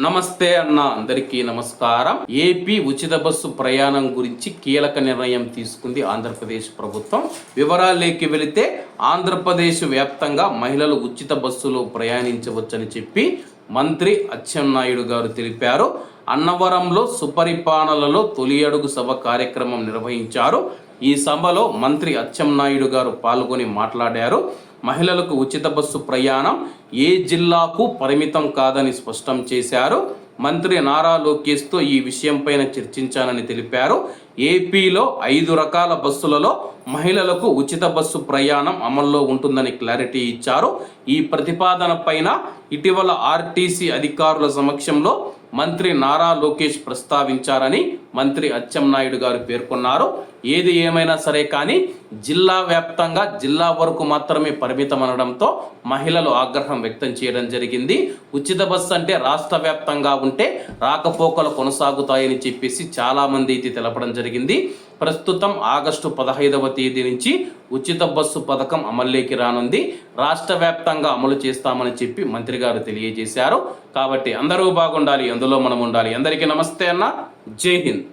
నమస్తే అన్న అందరికీ నమస్కారం. ఏపీ ఉచిత బస్సు ప్రయాణం గురించి కీలక నిర్ణయం తీసుకుంది ఆంధ్రప్రదేశ్ ప్రభుత్వం. వివరాలేకి వెళితే ఆంధ్రప్రదేశ్ వ్యాప్తంగా మహిళలు ఉచిత బస్సులో ప్రయాణించవచ్చని చెప్పి మంత్రి అచ్చెన్నాయుడు గారు తెలిపారు. అన్నవరంలో సుపరిపాలనలో తొలి అడుగు సభ కార్యక్రమం నిర్వహించారు. ఈ సభలో మంత్రి అచ్చెన్నాయుడు గారు పాల్గొని మాట్లాడారు. మహిళలకు ఉచిత బస్సు ప్రయాణం ఏ జిల్లాకు పరిమితం కాదని స్పష్టం చేశారు. మంత్రి నారా లోకేష్తో ఈ విషయంపైన చర్చించానని తెలిపారు. ఏపీలో ఐదు రకాల బస్సులలో మహిళలకు ఉచిత బస్సు ప్రయాణం అమల్లో ఉంటుందని క్లారిటీ ఇచ్చారు. ఈ ప్రతిపాదన పైన ఇటీవల ఆర్టీసీ అధికారుల సమక్షంలో మంత్రి నారా లోకేష్ ప్రస్తావించారని మంత్రి అచ్చెన్నాయుడు గారు పేర్కొన్నారు. ఏది ఏమైనా సరే కానీ జిల్లా వ్యాప్తంగా జిల్లా వరకు మాత్రమే పరిమితం అనడంతో మహిళలు ఆగ్రహం వ్యక్తం చేయడం జరిగింది. ఉచిత బస్సు అంటే రాష్ట్ర వ్యాప్తంగా ఉంటే రాకపోకలు కొనసాగుతాయని చెప్పేసి చాలామంది ఇది తెలపడం జరిగింది. ప్రస్తుతం ఆగస్టు పదహైదవ తేదీ నుంచి ఉచిత బస్సు పథకం అమల్లోకి రానుంది. రాష్ట్ర వ్యాప్తంగా అమలు చేస్తామని చెప్పి మంత్రి గారు తెలియజేశారు. కాబట్టి అందరూ బాగుండాలి అందులో మనం ఉండాలి. అందరికీ నమస్తే అన్న. జై హింద్.